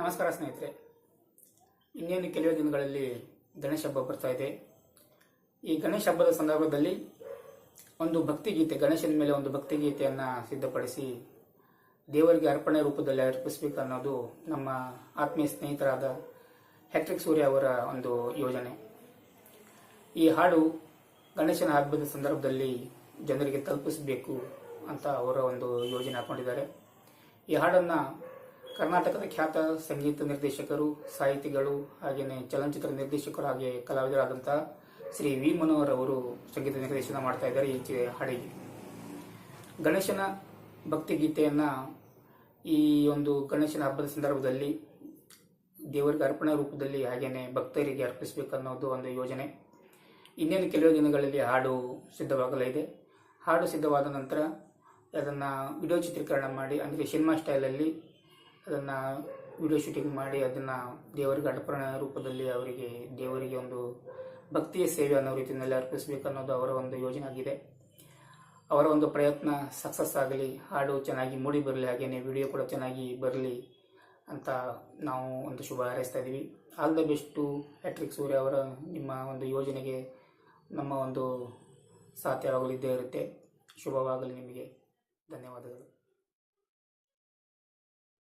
ನಮಸ್ಕಾರ ಸ್ನೇಹಿತರೆ. ಇನ್ನೇನು ಕೆಲವೇ ದಿನಗಳಲ್ಲಿ ಗಣೇಶ ಹಬ್ಬ ಬರ್ತಾ ಇದೆ. ಈ ಗಣೇಶ ಹಬ್ಬದ ಸಂದರ್ಭದಲ್ಲಿ ಒಂದು ಭಕ್ತಿಗೀತೆ ಗಣೇಶನ ಮೇಲೆ ಒಂದು ಭಕ್ತಿಗೀತೆಯನ್ನು ಸಿದ್ಧಪಡಿಸಿ ದೇವರಿಗೆ ಅರ್ಪಣೆ ರೂಪದಲ್ಲಿ ಅರ್ಪಿಸಬೇಕು ಅನ್ನೋದು ನಮ್ಮ ಆತ್ಮೀಯ ಸ್ನೇಹಿತರಾದ ಹೆಟ್ರಿಕ್ ಸೂರ್ಯ ಅವರ ಒಂದು ಯೋಜನೆ. ಈ ಹಾಡು ಗಣೇಶನ ಹಬ್ಬದ ಸಂದರ್ಭದಲ್ಲಿ ಜನರಿಗೆ ತಲುಪಿಸಬೇಕು ಅಂತ ಅವರ ಒಂದು ಯೋಜನೆ ಹಾಕೊಂಡಿದ್ದಾರೆ. ಈ ಹಾಡನ್ನು ಕರ್ನಾಟಕದ ಖ್ಯಾತ ಸಂಗೀತ ನಿರ್ದೇಶಕರು, ಸಾಹಿತಿಗಳು ಹಾಗೆಯೇ ಚಲನಚಿತ್ರ ನಿರ್ದೇಶಕರು ಹಾಗೆ ಕಲಾವಿದರಾದಂತಹ ಶ್ರೀ ವಿ ಮನೋಹರ್ ಅವರು ಸಂಗೀತ ನಿರ್ದೇಶನ ಮಾಡ್ತಾ ಇದ್ದಾರೆ ಈ ಹಾಡಿಗೆ. ಗಣೇಶನ ಭಕ್ತಿಗೀತೆಯನ್ನು ಈ ಒಂದು ಗಣೇಶನ ಹಬ್ಬದ ಸಂದರ್ಭದಲ್ಲಿ ದೇವರಿಗೆ ಅರ್ಪಣೆ ರೂಪದಲ್ಲಿ ಹಾಗೇನೆ ಭಕ್ತರಿಗೆ ಅರ್ಪಿಸಬೇಕು ಅನ್ನೋದು ಒಂದು ಯೋಜನೆ. ಇನ್ನೇನು ಕೆಲವು ದಿನಗಳಲ್ಲಿ ಹಾಡು ಸಿದ್ಧವಾಗಲಿದೆ. ಹಾಡು ಸಿದ್ಧವಾದ ನಂತರ ಅದನ್ನು ವಿಡಿಯೋ ಚಿತ್ರೀಕರಣ ಮಾಡಿ, ಅಂದರೆ ಸಿನಿಮಾ ಸ್ಟೈಲಲ್ಲಿ ಅದನ್ನು ವಿಡಿಯೋ ಶೂಟಿಂಗ್ ಮಾಡಿ ಅದನ್ನು ದೇವರಿಗೆ ಅರ್ಪಣೆ ರೂಪದಲ್ಲಿ ಅವರಿಗೆ, ದೇವರಿಗೆ ಒಂದು ಭಕ್ತಿಯ ಸೇವೆ ಅನ್ನೋ ರೀತಿಯಲ್ಲಿ ಅರ್ಪಿಸಬೇಕು ಅನ್ನೋದು ಅವರ ಒಂದು ಯೋಜನೆ ಆಗಿದೆ ಅವರ ಒಂದು ಪ್ರಯತ್ನ ಸಕ್ಸಸ್ ಆಗಲಿ, ಹಾಡು ಚೆನ್ನಾಗಿ ಮೂಡಿ ಬರಲಿ ಹಾಗೆಯೇ ವಿಡಿಯೋ ಕೂಡ ಚೆನ್ನಾಗಿ ಬರಲಿ ಅಂತ ನಾವು ಒಂದು ಶುಭ ಹಾರೈಸ್ತಾ ಇದ್ದೀವಿ all the best hat trick Surya ಅವರ ನಿಮ್ಮ ಒಂದು ಯೋಜನೆಗೆ ನಮ್ಮ ಒಂದು ಸಾಧ್ಯವಾಗಲಿದ್ದೇ ಇರುತ್ತೆ. ಶುಭವಾಗಲಿ ನಿಮಗೆ. ಧನ್ಯವಾದಗಳು.